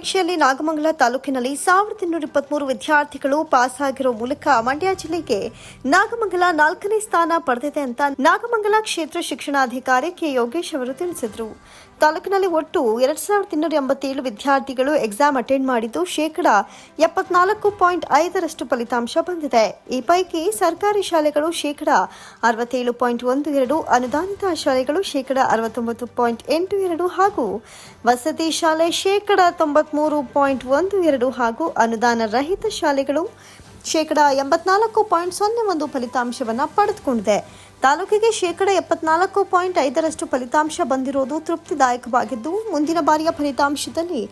ಪರೀಕ್ಷೆಯಲ್ಲಿ ನಾಗಮಂಗಲ ತಾಲೂಕಿನಲ್ಲಿ ಸಾವಿರದ ಇನ್ನೂರ ಇಪ್ಪತ್ಮೂರು ವಿದ್ಯಾರ್ಥಿಗಳು ಪಾಸ್ ಆಗಿರೋ ಮೂಲಕ ಮಂಡ್ಯ ಜಿಲ್ಲೆಗೆ ನಾಗಮಂಗಲ ನಾಲ್ಕನೇ ಸ್ಥಾನ ಪಡೆದಿದೆ ಅಂತ ನಾಗಮಂಗಲ ಕ್ಷೇತ್ರ ಶಿಕ್ಷಣಾಧಿಕಾರಿ ಕೆ ಯೋಗೇಶ್ ಅವರು ತಿಳಿಸಿದರು. ತಾಲೂಕಿನಲ್ಲಿ ಒಟ್ಟು ಎರಡು ಸಾವಿರದ ಇನ್ನೂರ ಎಂಬತ್ತೇಳು ವಿದ್ಯಾರ್ಥಿಗಳು ಎಕ್ಸಾಮ್ ಅಟೆಂಡ್ ಮಾಡಿದ್ದು ಶೇಕಡ ಎಪ್ಪತ್ನಾಲ್ಕು ಪಾಯಿಂಟ್ ಐದರಷ್ಟು ಫಲಿತಾಂಶ ಬಂದಿದೆ. ಈ ಪೈಕಿ ಸರ್ಕಾರಿ ಶಾಲೆಗಳು ಶೇಕಡ ಅರವತ್ತೇಳು ಪಾಯಿಂಟ್ ಒಂದು ಎರಡು, ಅನುದಾನಿತ ಶಾಲೆಗಳು ಶೇಕಡ ಅರವತ್ತೊಂಬತ್ತು ಪಾಯಿಂಟ್ ಎಂಟು ಎರಡು ಹಾಗೂ ವಸತಿ ಶಾಲೆ ಶೇಕಡ ತೊಂಬತ್ಮೂರು ಪಾಯಿಂಟ್ ಒಂದು ಎರಡು ಹಾಗೂ ಅನುದಾನ ರಹಿತ ಶಾಲೆಗಳು ಶೇಕಡ ಎಂಬತ್ನಾಲ್ಕು ಪಾಯಿಂಟ್ ಸೊನ್ನೆ ಒಂದು ಫಲಿತಾಂಶವನ್ನು ಪಡೆದುಕೊಂಡಿದೆ. ತಾಲೂಕಿಗೆ ಶೇಕಡ ಎಪ್ಪತ್ನಾಲ್ಕು ಪಾಯಿಂಟ್ ಐದರಷ್ಟು ಫಲಿತಾಂಶ ಬಂದಿರುವುದು ತೃಪ್ತಿದಾಯಕವಾಗಿದ್ದು, ಮುಂದಿನ ಬಾರಿಯ ಫಲಿತಾಂಶದಲ್ಲಿ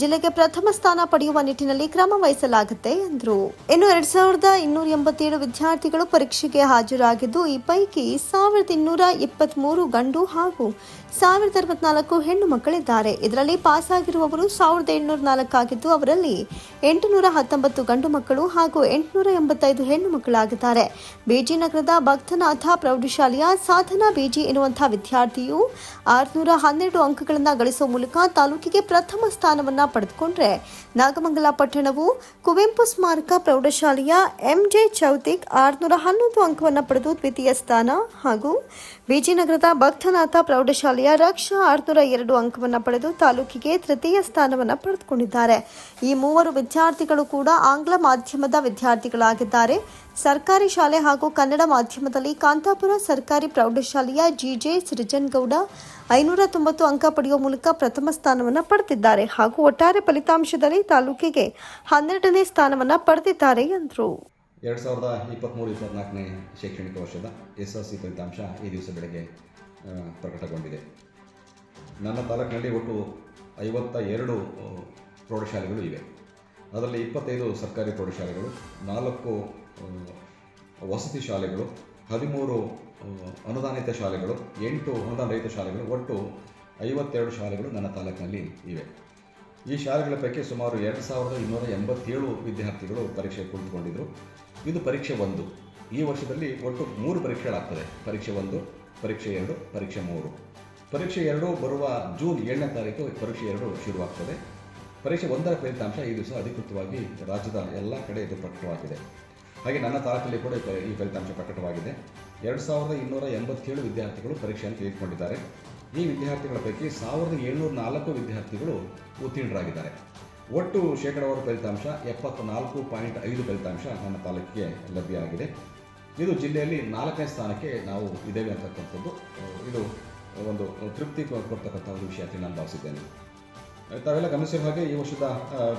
ಜಿಲ್ಲೆಗೆ ಪ್ರಥಮ ಸ್ಥಾನ ಪಡೆಯುವ ನಿಟ್ಟಿನಲ್ಲಿ ಕ್ರಮ ವಹಿಸಲಾಗುತ್ತೆ ಎಂದರು. ಇನ್ನು ಎರಡ್ ಸಾವಿರದ ಇನ್ನೂರ ಎಂಬತ್ತೇಳು ವಿದ್ಯಾರ್ಥಿಗಳು ಪರೀಕ್ಷೆಗೆ ಹಾಜರಾಗಿದ್ದು, ಈ ಪೈಕಿ ಸಾವಿರದ ಇನ್ನೂರ ಇಪ್ಪತ್ತ್ಮೂರು ಗಂಡು ಹಾಗೂ ಸಾವಿರದ ಅರವತ್ನಾಲ್ಕು ಹೆಣ್ಣು ಮಕ್ಕಳಿದ್ದಾರೆ. ಇದರಲ್ಲಿ ಪಾಸ್ ಆಗಿರುವವರು ಸಾವಿರದ ಎಂಟುನೂರ ನಾಲ್ಕಾಗಿದ್ದು, ಅವರಲ್ಲಿ ಎಂಟುನೂರ ಹತ್ತೊಂಬತ್ತು ಗಂಡು ಮಕ್ಕಳು ಹಾಗೂ ಎಂಟುನೂರ ಎಂಬತ್ತೈದು ಹೆಣ್ಣು ಮಕ್ಕಳಾಗಿದ್ದಾರೆ. ಬಿಜಿ ನಗರದ ಭಕ್ತನಾಥ ಪ್ರೌಢಶಾಲೆಯ ಸಾಧನಾ ಬೇಜಿ ಎನ್ನುವಂತಹ ವಿದ್ಯಾರ್ಥಿಯು ಆರುನೂರ ಹನ್ನೆರಡು ಅಂಕಗಳನ್ನು ಗಳಿಸುವ ಮೂಲಕ ತಾಲೂಕಿಗೆ ಪ್ರಥಮ ಸ್ಥಾನವನ್ನ ಪಡೆದುಕೊಂಡ್ರೆ ನಾಗಮಂಗಲ ಪಟ್ಟಣವು ಕುವೆಂಪು ಸ್ಮಾರಕ ಪ್ರೌಢಶಾಲೆಯ ಎಂಜೆ ಚೌತಿಕ್ ಆರುನೂರ ಹನ್ನೊಂದು ಅಂಕವನ್ನು ಪಡೆದು ದ್ವಿತೀಯ ಸ್ಥಾನ ಹಾಗೂ ವಿಜಯನಗರದ ಭಕ್ತನಾಥ ಪ್ರೌಢಶಾಲೆಯ ರಕ್ಷಾ ಆರುನೂರ ಎರಡು ಅಂಕವನ್ನು ಪಡೆದು ತಾಲೂಕಿಗೆ ತೃತೀಯ ಸ್ಥಾನವನ್ನು ಪಡೆದುಕೊಂಡಿದ್ದಾರೆ. ಈ ಮೂವರು ವಿದ್ಯಾರ್ಥಿಗಳು ಕೂಡ ಆಂಗ್ಲ ಮಾಧ್ಯಮದ ವಿದ್ಯಾರ್ಥಿಗಳಾಗಿದ್ದಾರೆ. ಸರ್ಕಾರಿ ಶಾಲೆ ಹಾಗೂ ಕನ್ನಡ ಮಾಧ್ಯಮದಲ್ಲಿ ಕಾಂತಾಪುರ ಸರ್ಕಾರಿ ಪ್ರೌಢಶಾಲೆಯ ಜಿಜೆ ಸೃಜನ್ಗೌಡ ಐನೂರ ತೊಂಬತ್ತು ಅಂಕ ಪಡೆಯುವ ಮೂಲಕ ಪ್ರಥಮ ಸ್ಥಾನವನ್ನು ಪಡೆದಿದ್ದಾರೆ ಹಾಗೂ ಒಟ್ಟಾರೆ ಫಲಿತಾಂಶದಲ್ಲಿ ತಾಲೂಕಿಗೆ ಹನ್ನೆರಡನೇ ಸ್ಥಾನವನ್ನು ಪಡೆದಿದ್ದಾರೆ ಎಂದರು. ಎರಡು ಸಾವಿರದ ಇಪ್ಪತ್ತ್ಮೂರು ಇಪ್ಪತ್ತ್ನಾಲ್ಕನೇ ಶೈಕ್ಷಣಿಕ ವರ್ಷದ ಎಸ್ ಎಲ್ ಸಿ ಫಲಿತಾಂಶ ಈ ದಿವಸ ಬೆಳಗ್ಗೆ ಪ್ರಕಟಗೊಂಡಿದೆ. ನನ್ನ ತಾಲೂಕಿನಲ್ಲಿ ಒಟ್ಟು ಐವತ್ತ ಎರಡು ಪ್ರೌಢಶಾಲೆಗಳು ಇವೆ. ಅದರಲ್ಲಿ ಇಪ್ಪತ್ತೈದು ಸರ್ಕಾರಿ ಪ್ರೌಢಶಾಲೆಗಳು, ನಾಲ್ಕು ವಸತಿ ಶಾಲೆಗಳು ಹದಿಮೂರು ಅನುದಾನಿತ ಶಾಲೆಗಳು, ಎಂಟು ಅನುದಾನ ರಹಿತ ಶಾಲೆಗಳು, ಒಟ್ಟು ಐವತ್ತೆರಡು ಶಾಲೆಗಳು ನನ್ನ ತಾಲೂಕಿನಲ್ಲಿ ಇವೆ. ಈ ಶಾಲೆಗಳ ಪೈಕಿ ಸುಮಾರು ಎರಡು ಸಾವಿರದ ಇನ್ನೂರ ಎಂಬತ್ತೇಳು ವಿದ್ಯಾರ್ಥಿಗಳು ಪರೀಕ್ಷೆ ಕುಳಿತುಕೊಂಡಿದ್ದರು ಇದು ಪರೀಕ್ಷೆ ಒಂದು. ಈ ವರ್ಷದಲ್ಲಿ ಒಟ್ಟು ಮೂರು ಪರೀಕ್ಷೆಗಳಾಗ್ತದೆ. ಪರೀಕ್ಷೆ ಒಂದು, ಪರೀಕ್ಷೆ ಎರಡು, ಪರೀಕ್ಷೆ ಮೂರು. ಪರೀಕ್ಷೆ ಎರಡು ಬರುವ ಜೂನ್ ಏಳನೇ ತಾರೀಕು ಪರೀಕ್ಷೆ ಎರಡು ಶುರುವಾಗ್ತದೆ. ಪರೀಕ್ಷೆ ಒಂದರ ಫಲಿತಾಂಶ ಈ ದಿವಸ ಅಧಿಕೃತವಾಗಿ ರಾಜ್ಯದ ಎಲ್ಲ ಕಡೆ ಇದು ಪ್ರಕಟವಾಗಿದೆ. ಹಾಗೆ ನನ್ನ ತಾಲೂಕಲ್ಲಿ ಕೂಡ ಈ ಫಲಿತಾಂಶ ಪ್ರಕಟವಾಗಿದೆ. ಎರಡು ಸಾವಿರದ ಇನ್ನೂರ ಎಂಬತ್ತೇಳು ವಿದ್ಯಾರ್ಥಿಗಳು ಪರೀಕ್ಷೆಯನ್ನು ತೆಗೆದುಕೊಂಡಿದ್ದಾರೆ. ಈ ವಿದ್ಯಾರ್ಥಿಗಳ ಪೈಕಿ ಸಾವಿರದ ಏಳ್ನೂರ ನಾಲ್ಕು ವಿದ್ಯಾರ್ಥಿಗಳು ಉತ್ತೀರ್ಣರಾಗಿದ್ದಾರೆ. ಒಟ್ಟು ಶೇಕಡಾವಾರು ಫಲಿತಾಂಶ, ಎಪ್ಪತ್ನಾಲ್ಕು ಪಾಯಿಂಟ್ ಐದು ಫಲಿತಾಂಶ ನನ್ನ ತಾಲೂಕಿಗೆ ಲಭ್ಯ ಆಗಿದೆ ಇದು ಜಿಲ್ಲೆಯಲ್ಲಿ ನಾಲ್ಕನೇ ಸ್ಥಾನಕ್ಕೆ ನಾವು ಇದ್ದೇವೆ ಅಂತಕ್ಕಂಥದ್ದು. ಇದು ಒಂದು ತೃಪ್ತಿ ಕೊಡ್ತಕ್ಕಂಥ ಒಂದು ವಿಷಯ ನಾನು ಭಾವಿಸಿದ್ದೇನೆ. ತಾವೆಲ್ಲ ಗಮನಿಸಿರುವ ಹಾಗೆ ಈ ವರ್ಷದ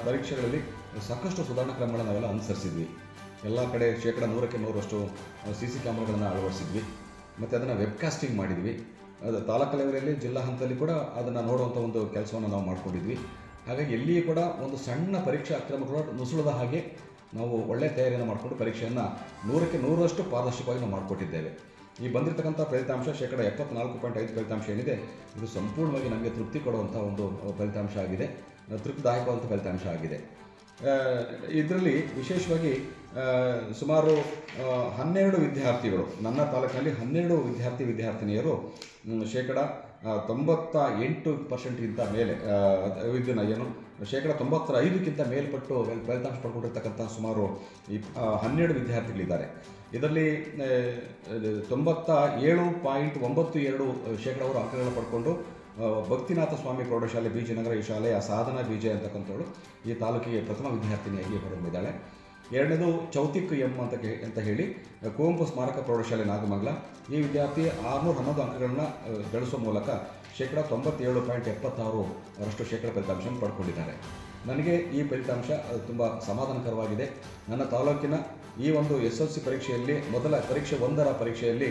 ಪರೀಕ್ಷೆಗಳಲ್ಲಿ ಸಾಕಷ್ಟು ಸುಧಾರಣಾ ಕ್ರಮಗಳನ್ನು ನಾವೆಲ್ಲ ಅನುಸರಿಸಿದ್ವಿ. ಎಲ್ಲ ಕಡೆ ಶೇಕಡ ನೂರಕ್ಕೆ ನೂರಷ್ಟು ಸಿ ಸಿ ಕ್ಯಾಮ್ರಾಗಳನ್ನು ಅಳವಡಿಸಿದ್ವಿ. ಮತ್ತು ಅದನ್ನು ವೆಬ್ಕಾಸ್ಟಿಂಗ್ ಮಾಡಿದ್ವಿ. ಅದು ತಾಲೂಕು ಲೆವೆಲಲ್ಲಿ ಜಿಲ್ಲಾ ಹಂತದಲ್ಲಿ ಕೂಡ ಅದನ್ನು ನೋಡುವಂಥ ಒಂದು ಕೆಲಸವನ್ನು ನಾವು ಮಾಡಿಕೊಂಡಿದ್ವಿ. ಹಾಗಾಗಿ ಎಲ್ಲಿಯೂ ಕೂಡ ಒಂದು ಸಣ್ಣ ಪರೀಕ್ಷಾ ಅಕ್ರಮಗಳು ನುಸುಳದ ಹಾಗೆ ನಾವು ಒಳ್ಳೆಯ ತಯಾರಿಯನ್ನು ಮಾಡಿಕೊಂಡು ಪರೀಕ್ಷೆಯನ್ನು ನೂರಕ್ಕೆ ನೂರಷ್ಟು ಪಾರದರ್ಶಕವಾಗಿ ನಾವು ಮಾಡಿಕೊಟ್ಟಿದ್ದೇವೆ. ಈ ಬಂದಿರತಕ್ಕಂಥ ಫಲಿತಾಂಶ ಶೇಕಡ ಎಪ್ಪತ್ನಾಲ್ಕು ಪಾಯಿಂಟ್ ಐದು ಫಲಿತಾಂಶ ಏನಿದೆ, ಇದು ಸಂಪೂರ್ಣವಾಗಿ ನಮಗೆ ತೃಪ್ತಿ ಕೊಡುವಂಥ ಒಂದು ಫಲಿತಾಂಶ ಆಗಿದೆ. ತೃಪ್ತಿದಾಯಕವಾದಂಥ ಫಲಿತಾಂಶ ಆಗಿದೆ. ಇದರಲ್ಲಿ ವಿಶೇಷವಾಗಿ ಸುಮಾರು ಹನ್ನೆರಡು ವಿದ್ಯಾರ್ಥಿಗಳು ನನ್ನ ತಾಲೂಕಿನಲ್ಲಿ ಹನ್ನೆರಡು ವಿದ್ಯಾರ್ಥಿ ವಿದ್ಯಾರ್ಥಿನಿಯರು ಶೇಕಡ ತೊಂಬತ್ತ ಎಂಟು ಪರ್ಸೆಂಟ್ಗಿಂತ ಮೇಲೆ ಇದನ್ನು ಏನು ಶೇಕಡ ತೊಂಬತ್ತರ ಐದಕ್ಕಿಂತ ಮೇಲ್ಪಟ್ಟು ಫಲಿತಾಂಶ ಪಡ್ಕೊಂಡಿರ್ತಕ್ಕಂಥ ಸುಮಾರು ಆ, ಹನ್ನೆರಡು ವಿದ್ಯಾರ್ಥಿಗಳಿದ್ದಾರೆ. ಇದರಲ್ಲಿ ತೊಂಬತ್ತ ಏಳು ಪಾಯಿಂಟ್ ಒಂಬತ್ತು ಎರಡು ಶೇಕಡವರು ಅಂಕಗಳನ್ನು ಪಡ್ಕೊಂಡು ಭಕ್ತಿನಾಥ ಸ್ವಾಮಿ ಪ್ರೌಢಶಾಲೆ ಬೀಜನಗರ ಈ ಶಾಲೆಯ ಸಾಧನಾ ಬೀಜ ಅಂತಕ್ಕಂಥವಳು ಈ ತಾಲೂಕಿಗೆ ಪ್ರಥಮ ವಿದ್ಯಾರ್ಥಿನಿಯಾಗಿ ಹೊರಬಂದಿದ್ದಾಳೆ ಎರಡನೇದು ಚೌತಿಕ್ ಎಂ ಅಂತ ಅಂತ ಹೇಳಿ, ಕುವೆಂಪು ಸ್ಮಾರಕ ಪ್ರೌಢಶಾಲೆ ನಾಗಮಂಗಲ. ಈ ವಿದ್ಯಾರ್ಥಿ ಆರುನೂರ ಹನ್ನೊಂದು ಅಂಕಗಳನ್ನು ಗಳಿಸುವ ಮೂಲಕ ಶೇಕಡ ತೊಂಬತ್ತೇಳು ಪಾಯಿಂಟ್ ಎಪ್ಪತ್ತಾರು ಅರಷ್ಟು ಶೇಕಡ ಫಲಿತಾಂಶವನ್ನು ಪಡ್ಕೊಂಡಿದ್ದಾರೆ. ನನಗೆ ಈ ಫಲಿತಾಂಶ ತುಂಬ ಸಮಾಧಾನಕರವಾಗಿದೆ. ನನ್ನ ತಾಲೂಕಿನ ಈ ಒಂದು ಎಸ್ ಎಲ್ ಸಿ ಪರೀಕ್ಷೆಯಲ್ಲಿ, ಮೊದಲ ಪರೀಕ್ಷೆ ಒಂದರ ಪರೀಕ್ಷೆಯಲ್ಲಿ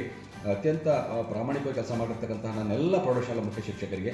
ಅತ್ಯಂತ ಪ್ರಾಮಾಣಿಕ ಕೆಲಸ ಮಾಡಿರ್ತಕ್ಕಂತಹ ನನ್ನೆಲ್ಲ ಪ್ರೌಢಶಾಲಾ ಮುಖ್ಯ ಶಿಕ್ಷಕರಿಗೆ